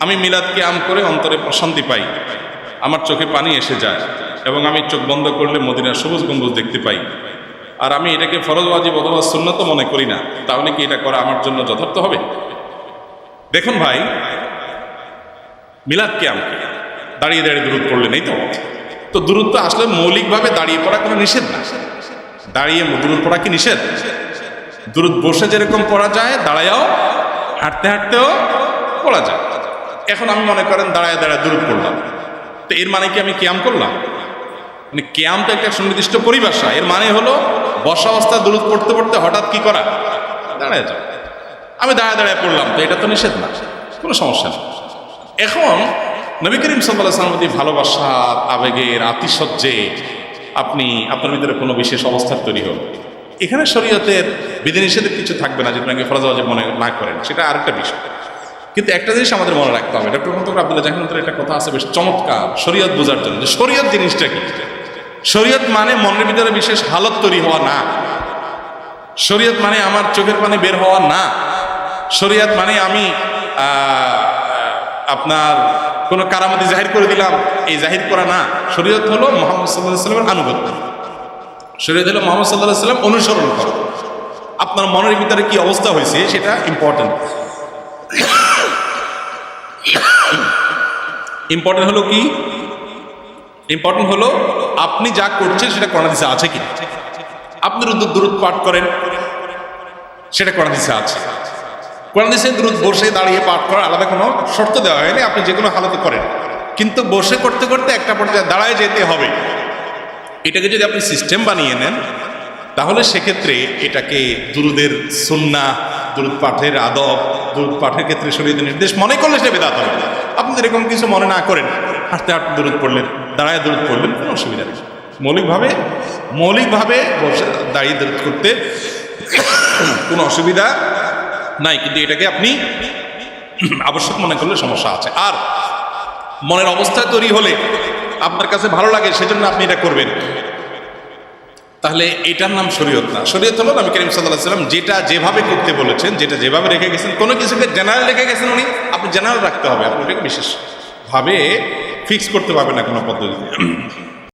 আমি মিলাদকে আম করে অন্তরে প্রশান্তি পাই। আমার চোখে পানি এসে যায় এবং আমি চোখ বন্ধ করলে মদিনার সবুজ গম্বুজ দেখতে পাই। আর আমি এটাকে ফরজ, ওয়াজিব অথবা সুন্নত মনে করি না। তাহলে কি এটা করা আমার জন্য যথার্থ হবে? দেখুন ভাই, মিলাদ আমকে দাঁড়িয়ে দাঁড়িয়ে দূরত পড়লেন, এই তো? তো দূরত্ব আসলে মৌলিকভাবে দাঁড়িয়ে পড়া কোনো নিষেধ না। দাঁড়িয়ে দূরত পড়া কি নিষেধ? দূরত বসে যেরকম পড়া যায়, দাঁড়ায়াও, হাঁটতে হাঁটতেও পড়া যায়। এখন আমি মনে করেন দাঁড়ায় দাঁড়ায় দূরত পড়লাম। তো এর মানে কি আমি ক্যাম করলাম? মানে ক্যাম তো একটা সুনির্দিষ্ট পরিভাষা। এর মানে হলো, বসা অবস্থায় দূরত পড়তে পড়তে হঠাৎ কি করা? দাঁড়ায় যাও। আমি দাঁড়ায় দাঁড়ায় পড়লাম তো, এটা তো নিষেধ না। কোনো সমস্যা নেই। এখন নবী করিম সাল্লাহ সাল্লামতি ভালোবাসার আবেগের আতিশয্যে আপনি, আপনার ভিতরে কোনো বিশেষ অবস্থার তৈরি হল। এখানে শরীয়তের বিধিনিষেধের কিছু থাকবে না, যেটা ফরজ ওয়াজিব মনে না করেন, সেটা আরেকটা বিষয়। কিন্তু একটা জিনিস আমাদের মনে রাখতে হবে, ডক্টর মোহাম্মদ আব্দুল্লাহ জাহানুদ্দের একটা কথা আছে, বেশ চমৎকার, শরীয়ত বোঝার জন্য। যে শরীয়ত জিনিসটা কি? শরীয়ত মানে মনের ভিতরে বিশেষ হালত তৈরি হওয়া না। শরীয়ত মানে আমার চোখের পানি বের হওয়া না। শরীয়ত মানে আমি আপনার কোনো কারামতি জাহির করে দিলাম, এই জাহির করা না। শরীয়ত হলো মোহাম্মদ সাল্লাহ সাল্লামের আনুগত্য। শরীয়ত হলো মোহাম্মদ সাল্লাহ সাল্লাম অনুসরণ করো। আপনার মনের ভিতরে কি অবস্থা হয়েছে সেটা ইম্পর্টেন্ট ইম্পর্টেন্ট হলো কি? ইম্পর্টেন্ট হলো আপনি যা করছেন সেটা কোরআন হাদিসে আছে কি আপনি রুদ্র দূরত পাঠ করেন, সেটা কোরআন হাদিসে আছে। কোরআন হাদিসে দূরত বসে দাঁড়িয়ে পাঠ করার আলাদা কোনো শর্ত দেওয়া হয়নি, আপনি যে কোনো হালতে করেন। কিন্তু বসে করতে করতে একটা পর্যায়ে দাঁড়ায় যেতে হবে। এটাকে যদি আপনি সিস্টেম বানিয়ে নেন, তাহলে সেক্ষেত্রে এটাকে দুরুদের সুন্না দুরুদ পাঠের আদব দুরুদ পাঠের ক্ষেত্রে শরীরের নির্দেশ মনে করলে সে বেদাত হবে। আপনি এরকম কিছু মনে না করেন, হাঁটতে হাঁটতে দূরত পড়লেন, দাঁড়ায় দূরত পড়লেন, কোনো অসুবিধা নেই। মৌলিকভাবে মৌলিকভাবে দাঁড়িয়ে দূরত করতে কোনো অসুবিধা নাই, কিন্তু এটাকে আপনি আবশ্যক মনে করলে সমস্যা আছে। আর মনের অবস্থা তৈরি হলে আপনার কাছে ভালো লাগে, সেজন্য আপনি এটা করবেন। তাহলে এটার নাম শরীয়ত না। শরীয়ত হলো নবী করিম সাল্লাহ সাল্লাম যেটা যেভাবে করতে বলেছেন, যেটা যেভাবে রেখে গেছেন, কোনো কিছুকে জেনারেল রেখে গেছেন উনি, আপনি জেনারেল রাখতে হবে, আপনি বিশেষভাবে ফিক্স করতে পারবেন না কোনো পদ্ধতিতে।